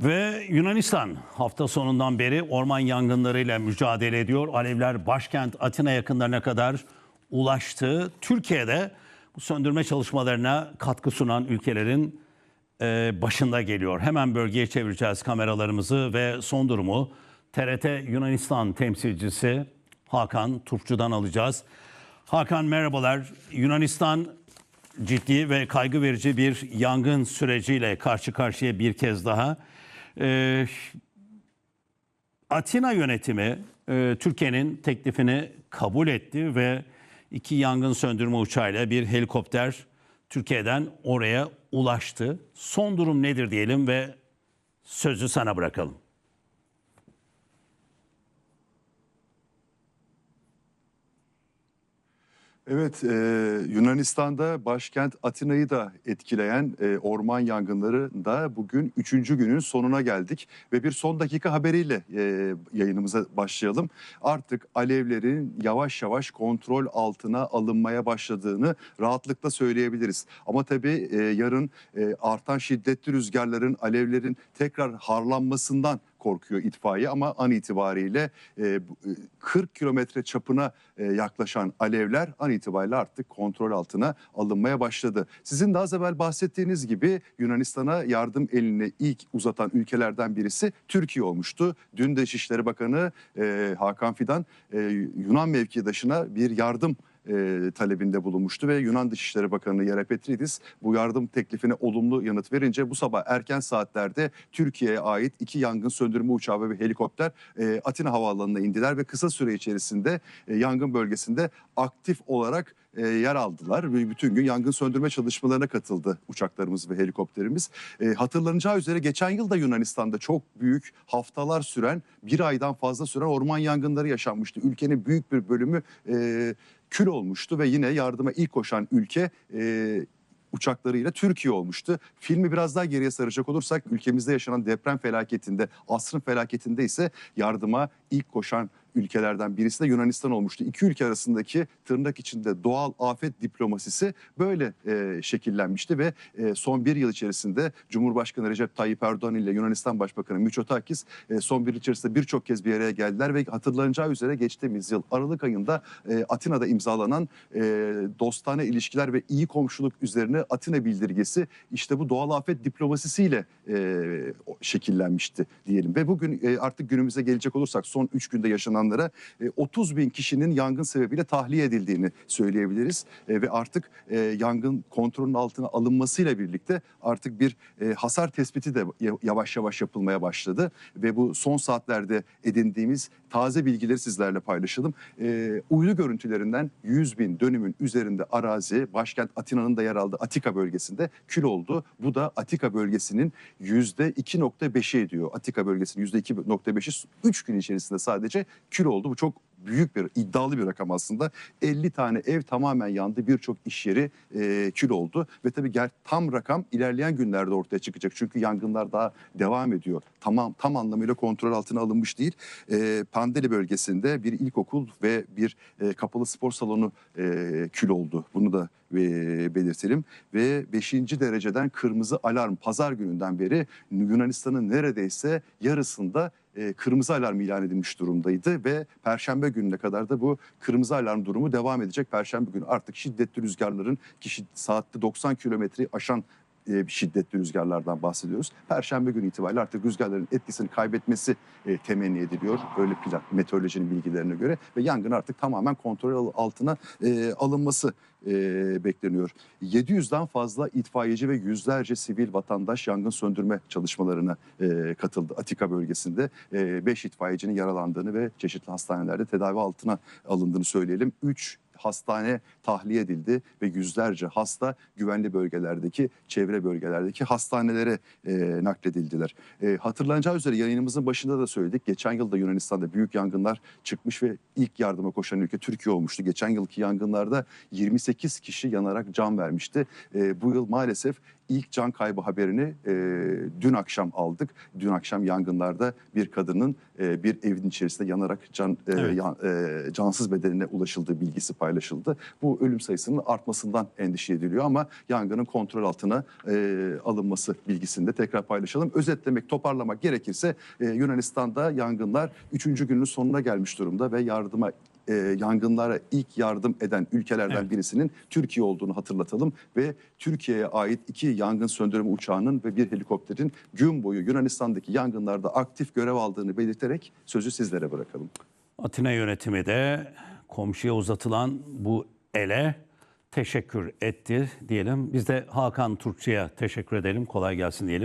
Ve Yunanistan hafta sonundan beri orman yangınlarıyla mücadele ediyor. Alevler başkent Atina yakınlarına kadar ulaştı. Türkiye'de bu söndürme çalışmalarına katkı sunan ülkelerin e, başında geliyor. Hemen bölgeye çevireceğiz kameralarımızı ve son durumu TRT Yunanistan temsilcisi Hakan Turpçu'dan alacağız. Hakan merhabalar. Yunanistan ciddi ve kaygı verici bir yangın süreciyle karşı karşıya bir kez daha. Ee, Atina yönetimi e, Türkiye'nin teklifini kabul etti ve iki yangın söndürme uçağıyla bir helikopter Türkiye'den oraya ulaştı. Son durum nedir diyelim ve sözü sana bırakalım. Evet, e, Yunanistan'da başkent Atina'yı da etkileyen e, orman yangınları da bugün üçüncü günün sonuna geldik. Ve bir son dakika haberiyle e, yayınımıza başlayalım. Artık alevlerin yavaş yavaş kontrol altına alınmaya başladığını rahatlıkla söyleyebiliriz. Ama tabii e, yarın e, artan şiddetli rüzgarların alevlerin tekrar harlanmasından korkuyor itfaiye ama an itibariyle e, bu- e, 40 kilometre çapına e, yaklaşan alevler an itibariyle artık kontrol altına alınmaya başladı. Sizin az evvel bahsettiğiniz gibi Yunanistan'a yardım elini ilk uzatan ülkelerden birisi Türkiye olmuştu. Dün de Dışişleri Bakanı e, Hakan Fidan e, Yunan mevkidaşına bir yardım e, talebinde bulunmuştu ve Yunan Dışişleri Bakanı Yere Petridis bu yardım teklifine olumlu yanıt verince bu sabah erken saatlerde Türkiye'ye ait iki yangın söndürme uçağı ve helikopter e, Atina Havaalanı'na indiler ve kısa süre içerisinde e, yangın bölgesinde aktif olarak e, yer aldılar ve bütün gün yangın söndürme çalışmalarına katıldı uçaklarımız ve helikopterimiz. E, hatırlanacağı üzere geçen yıl da Yunanistan'da çok büyük haftalar süren bir aydan fazla süren orman yangınları yaşanmıştı. Ülkenin büyük bir bölümü e, kül olmuştu ve yine yardıma ilk koşan ülke e, uçaklarıyla Türkiye olmuştu. Filmi biraz daha geriye saracak olursak ülkemizde yaşanan deprem felaketinde, asrın felaketinde ise yardıma ilk koşan ülkelerden birisi de Yunanistan olmuştu. İki ülke arasındaki tırnak içinde doğal afet diplomasisi böyle e, şekillenmişti ve e, son bir yıl içerisinde Cumhurbaşkanı Recep Tayyip Erdoğan ile Yunanistan Başbakanı Mitsotakis e, son bir yıl içerisinde birçok kez bir araya geldiler ve hatırlanacağı üzere geçtiğimiz yıl Aralık ayında e, Atina'da imzalanan e, dostane ilişkiler ve iyi komşuluk üzerine Atina bildirgesi işte bu doğal afet diplomasisiyle e, şekillenmişti diyelim. Ve bugün e, artık günümüze gelecek olursak son 3 günde yaşananlara e, 30 bin kişinin yangın sebebiyle tahliye edildiğini söyleyebiliriz. E, ve artık e, yangın kontrolün altına alınmasıyla birlikte artık bir e, hasar tespiti de ya- yavaş yavaş yapılmaya başladı. Ve bu son saatlerde edindiğimiz taze bilgileri sizlerle paylaşalım. E, uydu görüntülerinden 100 bin dönümün üzerinde arazi başkent Atina'nın da yer aldığı Atika bölgesinde kül oldu. Bu da Atika bölgesinin yüzde 2.5'i ediyor. Atika bölgesinin yüzde 2.5'i 3 gün içerisinde sadece kül oldu. Bu çok büyük bir iddialı bir rakam aslında. 50 tane ev tamamen yandı. Birçok iş yeri e, kül oldu. Ve tabii ger tam rakam ilerleyen günlerde ortaya çıkacak. Çünkü yangınlar daha devam ediyor. Tamam tam anlamıyla kontrol altına alınmış değil. E, Pandeli bölgesinde bir ilkokul ve bir e, kapalı spor salonu e, kül oldu. Bunu da e, belirtelim. Ve 5. dereceden kırmızı alarm pazar gününden beri Yunanistan'ın neredeyse yarısında e, kırmızı alarm ilan edilmiş durumdaydı ve perşembe gününe kadar da bu kırmızı alarm durumu devam edecek. Perşembe günü artık şiddetli rüzgarların ki saatte 90 kilometreyi aşan e, şiddetli rüzgarlardan bahsediyoruz. Perşembe günü itibariyle artık rüzgarların etkisini kaybetmesi e, temenni ediliyor. Öyle plan meteorolojinin bilgilerine göre ve yangın artık tamamen kontrol al- altına e, alınması bekleniyor. 700'den fazla itfaiyeci ve yüzlerce sivil vatandaş yangın söndürme çalışmalarına katıldı Atika bölgesinde. 5 itfaiyecinin yaralandığını ve çeşitli hastanelerde tedavi altına alındığını söyleyelim. 3 hastane tahliye edildi ve yüzlerce hasta güvenli bölgelerdeki, çevre bölgelerdeki hastanelere e, nakledildiler. E, hatırlanacağı üzere yayınımızın başında da söyledik. Geçen yılda Yunanistan'da büyük yangınlar çıkmış ve ilk yardıma koşan ülke Türkiye olmuştu. Geçen yılki yangınlarda 28 kişi yanarak can vermişti. E, bu yıl maalesef ilk can kaybı haberini e, dün akşam aldık. Dün akşam yangınlarda bir kadının e, bir evin içerisinde yanarak can, e, Evet. yan- e, cansız bedenine ulaşıldığı bilgisi paylaşıldı. Bu ölüm sayısının artmasından endişe ediliyor ama yangının kontrol altına e, alınması bilgisini de tekrar paylaşalım. Özetlemek, toparlamak gerekirse e, Yunanistan'da yangınlar 3. günün sonuna gelmiş durumda ve yardıma e, yangınlara ilk yardım eden ülkelerden Evet. birisinin Türkiye olduğunu hatırlatalım ve Türkiye'ye ait iki yangın söndürme uçağının ve bir helikopterin gün boyu Yunanistan'daki yangınlarda aktif görev aldığını belirterek sözü sizlere bırakalım. Atina yönetimi de komşuya uzatılan bu ele teşekkür etti diyelim. Biz de Hakan Turkçu'ya teşekkür edelim. Kolay gelsin diyelim.